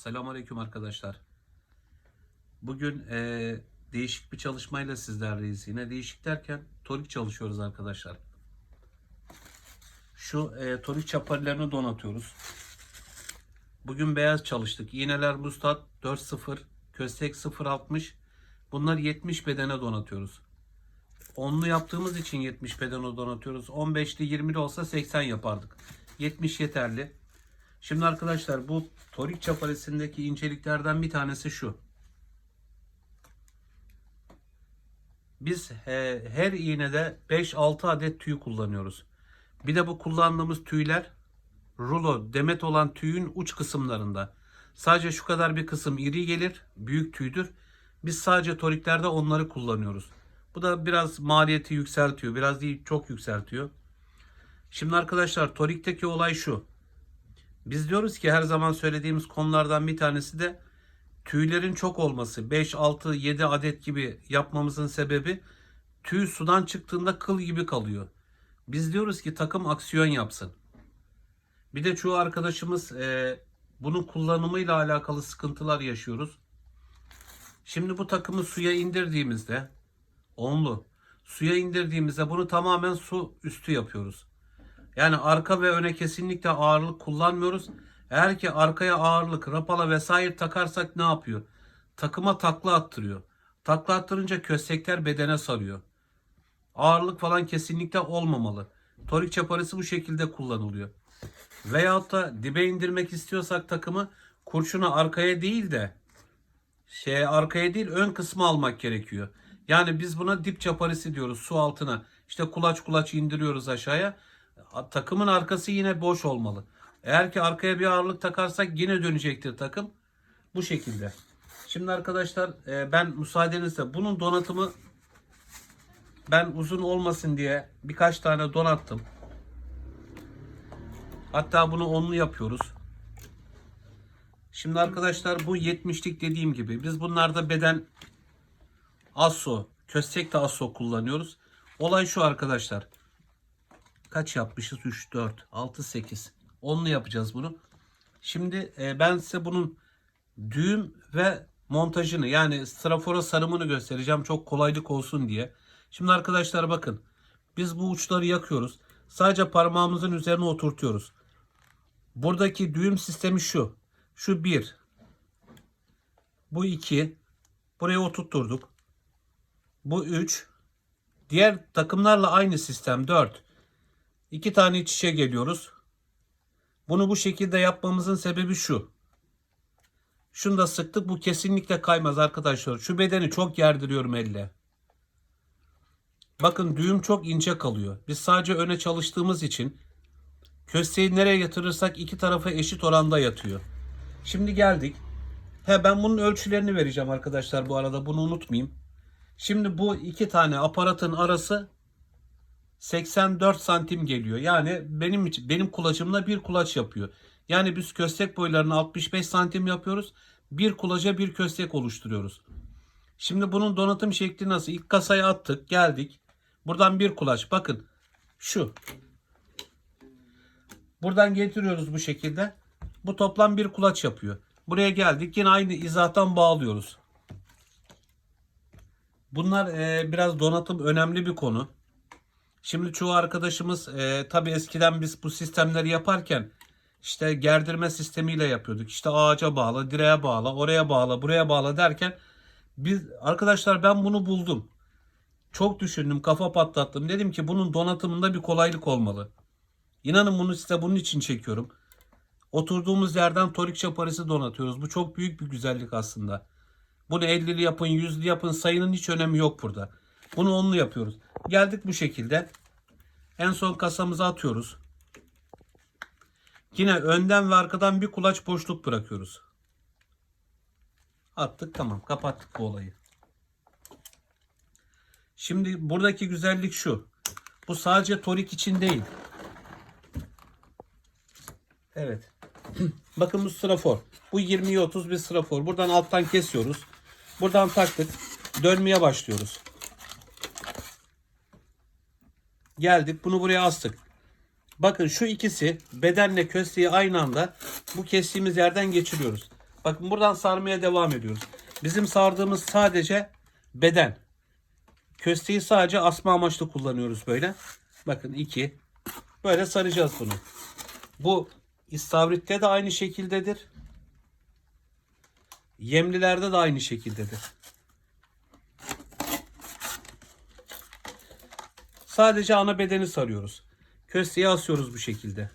Selamünaleyküm arkadaşlar. Bugün eee, değişik bir çalışmayla sizlerleyiz. Yine değişik derken torik çalışıyoruz arkadaşlar. Şu eee torik çaparlarını donatıyoruz. Bugün beyaz çalıştık. İğneler Mustat 4.0, köstek 0.60. Bunlar 70 bedene donatıyoruz. Onlu yaptığımız için 70 bedene donatıyoruz. 15'li 20'li olsa 80 yapardık. 70 yeterli. Şimdi arkadaşlar bu torik çaparesindeki inceliklerden bir tanesi şu. Biz e, her iğnede 5-6 adet tüy kullanıyoruz. Bir de bu kullandığımız tüyler rulo demet olan tüyün uç kısımlarında. Sadece şu kadar bir kısım iri gelir, büyük tüydür. Biz sadece toriklerde onları kullanıyoruz. Bu da biraz maliyeti yükseltiyor. Biraz değil çok yükseltiyor. Şimdi arkadaşlar torikteki olay şu. Biz diyoruz ki her zaman söylediğimiz konulardan bir tanesi de tüylerin çok olması. 5, 6, 7 adet gibi yapmamızın sebebi tüy sudan çıktığında kıl gibi kalıyor. Biz diyoruz ki takım aksiyon yapsın. Bir de çoğu arkadaşımız e, bunun kullanımıyla alakalı sıkıntılar yaşıyoruz. Şimdi bu takımı suya indirdiğimizde onlu suya indirdiğimizde bunu tamamen su üstü yapıyoruz. Yani arka ve öne kesinlikle ağırlık kullanmıyoruz. Eğer ki arkaya ağırlık, rapala vesaire takarsak ne yapıyor? Takıma takla attırıyor. Takla attırınca köstekler bedene sarıyor. Ağırlık falan kesinlikle olmamalı. Torik çaparısı bu şekilde kullanılıyor. Veyahut da dibe indirmek istiyorsak takımı kurşunu arkaya değil de şey arkaya değil ön kısmı almak gerekiyor. Yani biz buna dip çaparısı diyoruz su altına. İşte kulaç kulaç indiriyoruz aşağıya. Takımın arkası yine boş olmalı. Eğer ki arkaya bir ağırlık takarsak yine dönecektir takım. Bu şekilde. Şimdi arkadaşlar e, ben müsaadenizle bunun donatımı ben uzun olmasın diye birkaç tane donattım. Hatta bunu onlu yapıyoruz. Şimdi arkadaşlar bu 70'lik dediğim gibi biz bunlarda beden asso, köstek de asso kullanıyoruz. Olay şu arkadaşlar. Kaç yapmışız? 3, 4, 6, 8. Onlu yapacağız bunu. Şimdi e, ben size bunun düğüm ve montajını yani strafora sarımını göstereceğim. Çok kolaylık olsun diye. Şimdi arkadaşlar bakın. Biz bu uçları yakıyoruz. Sadece parmağımızın üzerine oturtuyoruz. Buradaki düğüm sistemi şu. Şu 1. Bu 2. Buraya oturtturduk. Bu 3. Diğer takımlarla aynı sistem 4. İki tane iç içe geliyoruz. Bunu bu şekilde yapmamızın sebebi şu. Şunu da sıktık. Bu kesinlikle kaymaz arkadaşlar. Şu bedeni çok gerdiriyorum elle. Bakın düğüm çok ince kalıyor. Biz sadece öne çalıştığımız için kösteği nereye yatırırsak iki tarafa eşit oranda yatıyor. Şimdi geldik. He ben bunun ölçülerini vereceğim arkadaşlar bu arada. Bunu unutmayayım. Şimdi bu iki tane aparatın arası 84 santim geliyor. Yani benim için benim kulaçımla bir kulaç yapıyor. Yani biz köstek boylarını 65 santim yapıyoruz. Bir kulaca bir köstek oluşturuyoruz. Şimdi bunun donatım şekli nasıl? İlk kasaya attık, geldik. Buradan bir kulaç. Bakın şu. Buradan getiriyoruz bu şekilde. Bu toplam bir kulaç yapıyor. Buraya geldik. Yine aynı izahtan bağlıyoruz. Bunlar e, biraz donatım önemli bir konu. Şimdi çoğu arkadaşımız e, tabi eskiden biz bu sistemleri yaparken işte gerdirme sistemiyle yapıyorduk. İşte ağaca bağla, direğe bağla, oraya bağla, buraya bağla derken biz arkadaşlar ben bunu buldum. Çok düşündüm, kafa patlattım. Dedim ki bunun donatımında bir kolaylık olmalı. İnanın bunu size bunun için çekiyorum. Oturduğumuz yerden torik çaparısı donatıyoruz. Bu çok büyük bir güzellik aslında. Bunu 50'li yapın, 100'lü yapın sayının hiç önemi yok burada. Bunu onlu yapıyoruz. Geldik bu şekilde. En son kasamıza atıyoruz. Yine önden ve arkadan bir kulaç boşluk bırakıyoruz. Attık tamam kapattık bu olayı. Şimdi buradaki güzellik şu. Bu sadece torik için değil. Evet. Bakın bu strafor. Bu 20'ye 30 bir strafor. Buradan alttan kesiyoruz. Buradan taktık. Dönmeye başlıyoruz. Geldik. Bunu buraya astık. Bakın şu ikisi bedenle kösteği aynı anda bu kestiğimiz yerden geçiriyoruz. Bakın buradan sarmaya devam ediyoruz. Bizim sardığımız sadece beden. Kösteği sadece asma amaçlı kullanıyoruz böyle. Bakın iki. Böyle saracağız bunu. Bu istavritte de aynı şekildedir. Yemlilerde de aynı şekildedir. Sadece ana bedeni sarıyoruz. Kösteği asıyoruz bu şekilde.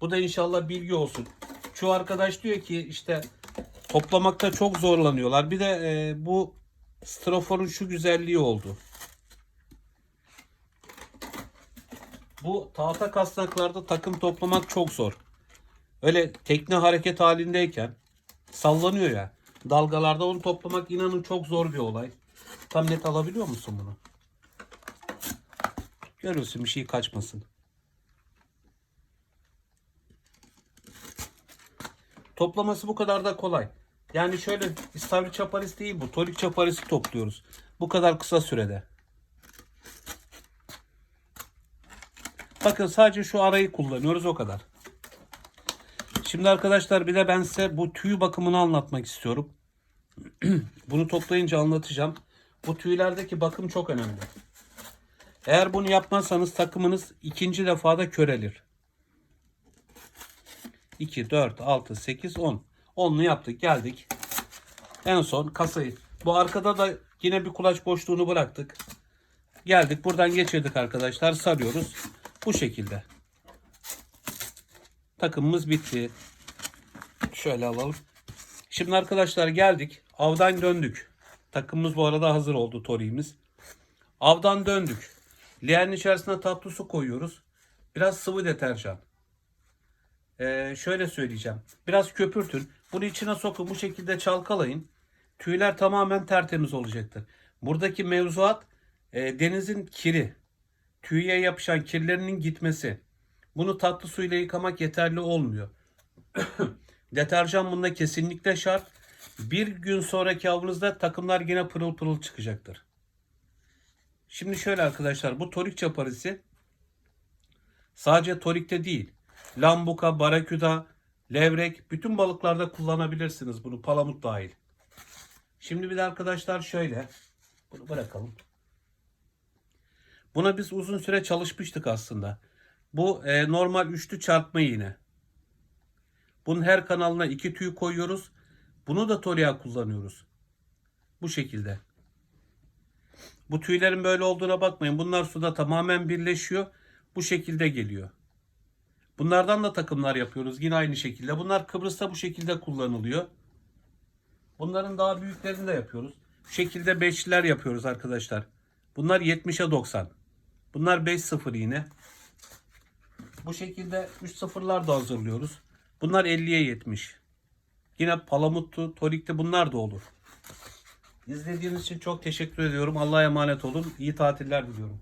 Bu da inşallah bilgi olsun. Şu arkadaş diyor ki işte toplamakta çok zorlanıyorlar. Bir de e, bu straforun şu güzelliği oldu. Bu tahta kasnaklarda takım toplamak çok zor. Öyle tekne hareket halindeyken sallanıyor ya. Dalgalarda onu toplamak inanın çok zor bir olay. Tam net alabiliyor musun bunu? Görüyorsun bir şey kaçmasın. Toplaması bu kadar da kolay. Yani şöyle istavrit çaparisi değil bu. Torik çaparisi topluyoruz. Bu kadar kısa sürede. Bakın sadece şu arayı kullanıyoruz o kadar. Şimdi arkadaşlar bir de ben size bu tüy bakımını anlatmak istiyorum. bunu toplayınca anlatacağım. Bu tüylerdeki bakım çok önemli. Eğer bunu yapmazsanız takımınız ikinci defada körelir. 2, 4, 6, 8, 10. 10'lu yaptık geldik. En son kasayı. Bu arkada da yine bir kulaç boşluğunu bıraktık. Geldik buradan geçirdik arkadaşlar. Sarıyoruz. Bu şekilde. Takımımız bitti. Şöyle alalım. Şimdi arkadaşlar geldik. Avdan döndük. Takımımız bu arada hazır oldu toriğimiz. Avdan döndük. Leğenin içerisine tatlı su koyuyoruz. Biraz sıvı deterjan. Ee, şöyle söyleyeceğim. Biraz köpürtün. Bunu içine sokun bu şekilde çalkalayın. Tüyler tamamen tertemiz olacaktır. Buradaki mevzuat e, denizin kiri. Tüye yapışan kirlerinin gitmesi. Bunu tatlı suyla yıkamak yeterli olmuyor. Deterjan bunda kesinlikle şart. Bir gün sonraki avınızda takımlar yine pırıl pırıl çıkacaktır. Şimdi şöyle arkadaşlar bu torik çaparisi sadece torikte değil. Lambuka, baraküda, levrek bütün balıklarda kullanabilirsiniz bunu palamut dahil. Şimdi bir de arkadaşlar şöyle bunu bırakalım. Buna biz uzun süre çalışmıştık aslında. Bu e, normal üçlü çarpma iğne. Bunun her kanalına iki tüy koyuyoruz. Bunu da toriya kullanıyoruz. Bu şekilde. Bu tüylerin böyle olduğuna bakmayın. Bunlar suda tamamen birleşiyor. Bu şekilde geliyor. Bunlardan da takımlar yapıyoruz. Yine aynı şekilde. Bunlar Kıbrıs'ta bu şekilde kullanılıyor. Bunların daha büyüklerini de yapıyoruz. Bu şekilde beşliler yapıyoruz arkadaşlar. Bunlar 70'e 90. Bunlar 5-0 yine. Bu şekilde 3 sıfırlar da hazırlıyoruz. Bunlar 50'ye 70. Yine palamuttu, torikti bunlar da olur. İzlediğiniz için çok teşekkür ediyorum. Allah'a emanet olun. İyi tatiller diliyorum.